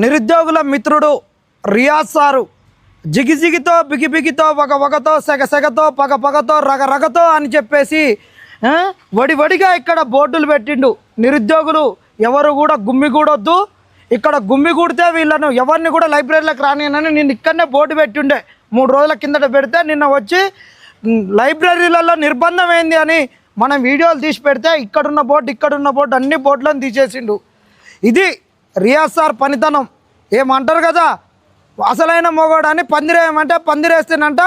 నిరుద్యోగుల మిత్రుడు రియాజ్ సారు జిగిజిగితో బిగిబిగితో వగ వగతో సెగ సెగతో పగ పగతో రగ రగతో అని చెప్పేసి వడి వడిగా ఇక్కడ బోర్డులు పెట్టిండు. నిరుద్యోగులు ఎవరు కూడా గుమ్మిగూడొద్దు ఇక్కడ గుమ్మిగూడితే వీళ్ళను ఎవరిని కూడా లైబ్రరీలోకి రానియనని నేను ఇక్కడనే బోర్డు పెట్టిండే. మూడు రోజుల కిందట పెడితే నిన్న వచ్చి లైబ్రరీలలో నిర్బంధం ఏంది అని మనం వీడియోలు తీసి పెడితే ఇక్కడున్న బోర్డు ఇక్కడున్న బోర్డు అన్ని బోర్డులను తీసేసిండు. ఇది రియాజ్ సార్ పనితనం. ఏమంటారు కదా? అసలైన మొగోడని పందిరేయమంటే పందిరేస్తేనంట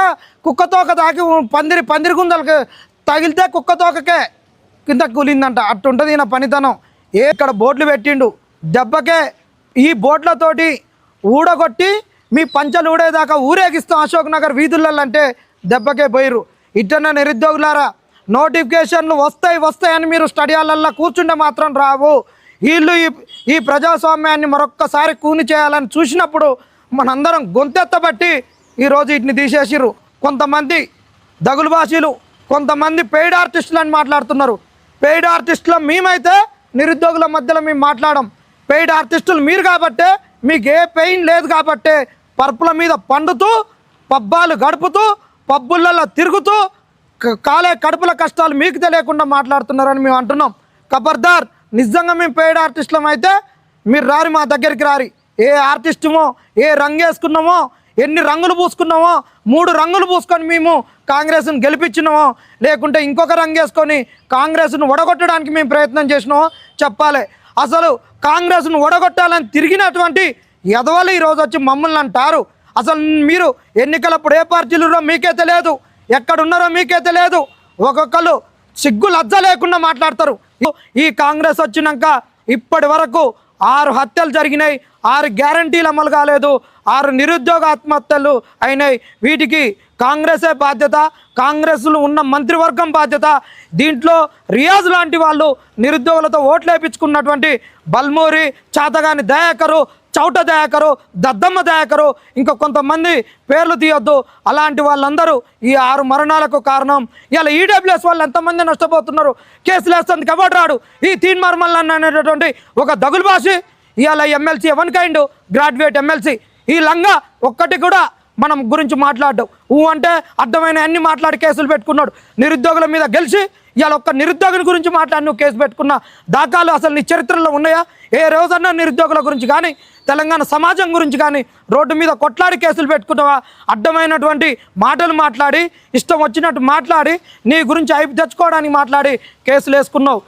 కుక్కతోక తాకి పందిరి పందిరి గుందలకి తగిలితే కుక్కతోకకే కింద కూలిందంట. అట్టుంటుంది ఈయన పనితనం. ఏ ఇక్కడ బోట్లు పెట్టిండు. దెబ్బకే ఈ బోట్లతోటి ఊడగొట్టి మీ పంచలు ఊడేదాకా ఊరేగిస్తాం అశోక్ నగర్ వీధులలో అంటే దెబ్బకే పోయిరు ఇట్టన్న నిరుద్యోగులారా నోటిఫికేషన్లు వస్తాయి వస్తాయని మీరు స్టడీ హాలల్లో కూర్చుంటే మాత్రం రావు. వీళ్ళు ఈ ఈ ప్రజాస్వామ్యాన్ని మరొక్కసారి కూని చేయాలని చూసినప్పుడు మనందరం గొంతెత్తబట్టి ఈరోజు వీటిని తీసేసిర్రు. కొంతమంది దగులుభాషీలు కొంతమంది పెయిడ్ ఆర్టిస్టులు అని మాట్లాడుతున్నారు. పెయిడ్ ఆర్టిస్టుల మేమైతే నిరుద్యోగుల మధ్యలో మేము మాట్లాడడం పెయిడ్ ఆర్టిస్టులు మీరు కాబట్టే మీకు ఏ పెయిన్ లేదు కాబట్టే పరుపుల మీద పండుతూ పబ్బాలు గడుపుతూ పబ్బులలో తిరుగుతూ క- కాలే కడుపుల కష్టాలు మీకు తెలియకుండా మాట్లాడుతున్నారని మేము అంటున్నాం. ఖబర్దార్ నిజంగా మేము పెయిడ్ ఆర్టిస్టులం అయితే మీరు రారి మా దగ్గరికి రారి. ఏ ఆర్టిస్టుమో ఏ రంగు వేసుకున్నామో ఎన్ని రంగులు పూసుకున్నామో మూడు రంగులు పూసుకొని మేము కాంగ్రెస్ను గెలిపించినామో లేకుంటే ఇంకొక రంగు వేసుకొని కాంగ్రెస్ను ఒడగొట్టడానికి మేము ప్రయత్నం చేసినామో చెప్పాలి. అసలు కాంగ్రెస్ను ఒడగొట్టాలని తిరిగినటువంటి ఎదవలు ఈరోజు వచ్చి మమ్మల్ని అంటారు. అసలు మీరు ఎన్నికలప్పుడు ఏ పార్టీలు మీకే తెలియదు. ఎక్కడున్నారో మీకే తెలియదు. ఒక్కొక్కరు సిగ్గు లజ్జ లేకుండా మాట్లాడతారు. ఈ కాంగ్రెస్ వచ్చినాక ఇప్పటి వరకు ఆరు హత్యలు జరిగినాయి ఆరు గ్యారంటీలు అమలు కాలేదు ఆరు నిరుద్యోగ ఆత్మహత్యలు అయినాయి. వీటికి కాంగ్రెసే బాధ్యత కాంగ్రెస్లో ఉన్న మంత్రివర్గం బాధ్యత. దీంట్లో రియాజ్ లాంటి వాళ్ళు నిరుద్యోగులతో ఓట్లు వేయించుకున్నటువంటి బల్మూరి చాతగాని దయాకరు చౌట దయాకరు దద్దమ్మ దయాకరు ఇంకా కొంతమంది పేర్లు తీయొద్దు. అలాంటి వాళ్ళందరూ ఈ ఆరు మరణాలకు కారణం. ఇలా ఈడబ్ల్యూఎస్ వాళ్ళు ఎంతమంది నష్టపోతున్నారు? కేసులు వేస్తుంది ఎవడు రాడు? ఈ తీన్ మర్మల్ అనేటటువంటి ఒక దగులు భాషి ఇవాళ MLC one kind graduate MLC. ఈ లంగా ఒక్కటి కూడా మనం గురించి మాట్లాడడం. ఊ అంటే అర్థమైన అన్ని మాట్లాడి కేసులు పెట్టుకున్నాడు. నిరుద్యోగుల మీద గెలిచి ఇవాళ ఒక్క నిరుద్యోగుని గురించి మాట్లాడి నువ్వు కేసు పెట్టుకున్న దాఖాలు అసలు నీ చరిత్రలో ఉన్నాయా? ఏ రోజన్నా నిరుద్యోగుల గురించి కానీ తెలంగాణ సమాజం గురించి కానీ రోడ్డు మీద కొట్లాడి కేసులు పెట్టుకున్నావా? అడ్డమైనటువంటి మాటలు మాట్లాడి ఇష్టం వచ్చినట్టు మాట్లాడి నీ గురించి అయిపు తెచ్చుకోవడానికి మాట్లాడి కేసులు వేసుకున్నావు.